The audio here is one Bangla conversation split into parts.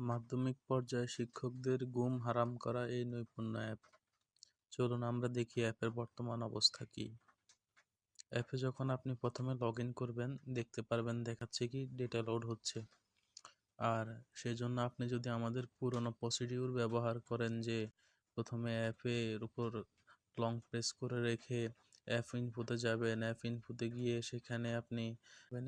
মাধ্যমিক পর্যায়ে শিক্ষকদের গুম, হারাম করা এই নৈপুণ্য অ্যাপ। চলুন আমরা দেখি অ্যাপের বর্তমান অবস্থা কি। অ্যাপে যখন আপনি প্রথমে লগ করবেন, দেখতে পারবেন দেখাচ্ছে কি ডেটা লোড হচ্ছে। আর সেই জন্য আপনি যদি আমাদের পুরনো প্রসিডিউর ব্যবহার করেন যে প্রথমে অ্যাপের উপর লং প্রেস করে রেখে অ্যাপ ইনফোতে যাবেন অ্যাপ ইনফোতে গিয়ে সেখানে আপনি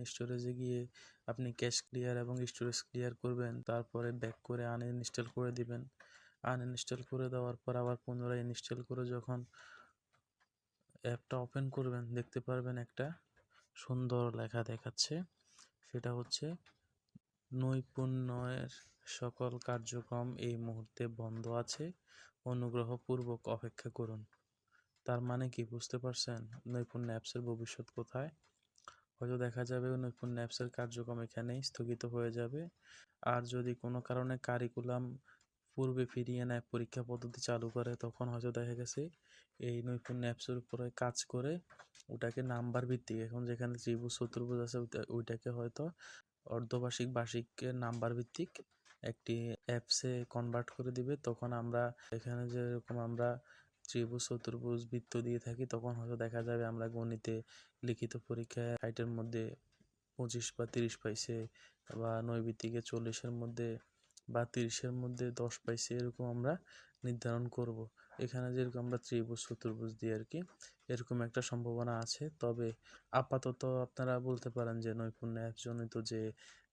স্টোরেজে গিয়ে আপনি ক্যাশ ক্লিয়ার এবং স্টোরেজ ক্লিয়ার করবেন। তারপরে ব্যাক করে আন আনইনস্টল করে দিবেন। আনইনস্টল করে দেওয়ার পর আবার পুনরায় ইনস্টল করে যখন অ্যাপটা ওপেন করবেন, দেখতে পারবেন একটা সুন্দর লেখা দেখাচ্ছে। সেটা হচ্ছে, নৈপুণ্যের সকল কার্যক্রম এই মুহূর্তে বন্ধ আছে। অনুগ্রহপূর্বক অপেক্ষা করুন। তার মানে কি বুঝতে পারছেন? নৈপুণ্য অ্যাপসের ভবিষ্যৎ কোথায়? হয়তো দেখা যাবে নৈপুণ্য অ্যাপসের কার্যক্রম এখানেই স্থগিত হয়ে যাবে। আর যদি কোনো কারণে কারিকুলাম পূর্বে ফিরিয়ে নেয়, পরীক্ষা পদ্ধতি চালু করে, তখন হয়তো দেখা গেছে এই নৈপুণ্য অ্যাপসের উপরে কাজ করে ওটাকে নাম্বার ভিত্তিক। এখন যেখানে ত্রিভুজ, চতুর্ভুজ আছে ওইটাকে হয়তো অর্ধবার্ষিক বার্ষিকের নাম্বার ভিত্তিক একটি অ্যাপসে কনভার্ট করে দিবে। তখন আমরা, এখানে যেরকম আমরা ত্রিভুজ চতুর্ভুজ বৃত্ত দিয়ে থাকি, তখন হয়তো দেখা যাবে আমরা গণিতে লিখিত পরীক্ষায় হাইটের মধ্যে পঁচিশ বা তিরিশ পাইছে বা নৈবিত্তিকে চল্লিশের মধ্যে বা তিরিশের মধ্যে দশ পাইছে, এরকম আমরা নির্ধারণ করব। এখানে যেরকম আমরা ত্রিভুজ, চতুর্ভুজ দিয়ে আর কি এরকম একটা সম্ভাবনা আছে। তবে আপাতত আপনারা বলতে পারেন যে নৈপুণ্য অ্যাপজনিত যে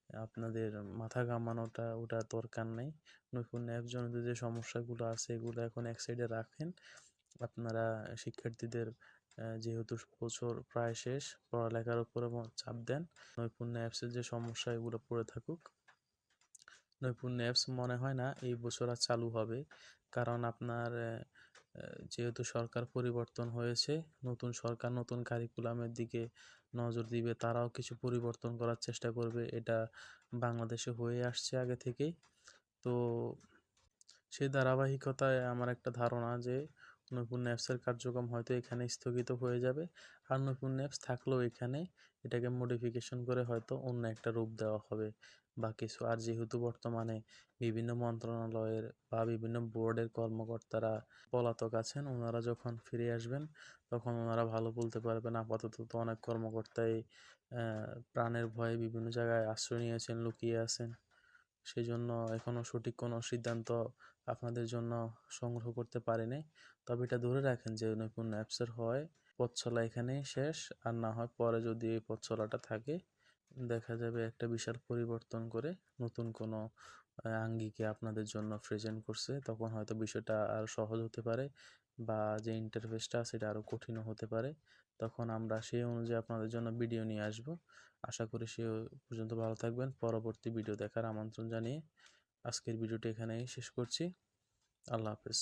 আপনাদের মাথা ঘামানোটা ওটা দরকার নেই। নৈপুণ্য অ্যাপজনিত যে সমস্যাগুলো আছে, এগুলো এখন এক সাইডে রাখেন। আপনারা শিক্ষার্থীদের যেহেতু বছর প্রায় শেষ, পড়ালেখার উপরে চাপ দেন, নৈপুণ্য অ্যাপসের যে সমস্যা, এগুলো পড়ে থাকুক। নৈপুণ্য অ্যাপস মনে হয় না এই বছর আর চালু হবে। কারণ আপনার যেহেতু সরকার পরিবর্তন হয়েছে, নতুন সরকার নতুন কারিকুলামের দিকে নজর দিবে, তারাও কিছু পরিবর্তন করার চেষ্টা করবে, এটা বাংলাদেশে হয়ে আসছে আগে থেকেই। তো সেই ধারাবাহিকতায় আমার একটা ধারণা যে নৈপুণ্য অ্যাপসের কার্যক্রম হয়তো এখানে স্থগিত হয়ে যাবে, আর নৈপুণ্য অ্যাপস থাকলেও এখানে এটাকে মডিফিকেশন করে হয়তো অন্য একটা রূপ দেওয়া হবে। বা কিছু। আর যেহেতু বর্তমানে বিভিন্ন মন্ত্রণালয়ের বা বিভিন্ন বোর্ডের কর্মকর্তারা পলাতক আছেন, ওনারা যখন ফিরে আসবেন, তখন ওনারা ভালো বলতে পারবেন। আপাতত তো অনেক কর্মকর্তাই প্রাণের ভয়ে বিভিন্ন জায়গায় আশ্রয় নিয়েছেন, লুকিয়ে আছেন। সেই জন্য এখনও সঠিক কোনো সিদ্ধান্ত আপনাদের জন্য সংগ্রহ করতে পারেনি। তবে এটা ধরে রাখেন যে নৈপুণ্য অ্যাপসের হয় পথ চলা এখানেই শেষ। আর না হয় পরে যদি এই পথ চলাটা থাকে দেখা যাবে একটা বিশাল পরিবর্তন করে নতুন কোনো আঙ্গিকে আপনাদের জন্য প্রেজেন্ট করছে। তখন হয়তো বিষয়টা আর সহজ হতে পারে বা যে ইন্টারফেসটা সেটা আরও কঠিনও হতে পারে। তখন আমরা সেই অনুযায়ী আপনাদের জন্য ভিডিও নিয়ে আসব। আশা করি সে পর্যন্ত ভালো থাকবেন। পরবর্তী ভিডিও দেখার আমন্ত্রণ জানিয়ে আজকের ভিডিওটি এখানেই শেষ করছি। আল্লাহ হাফেজ।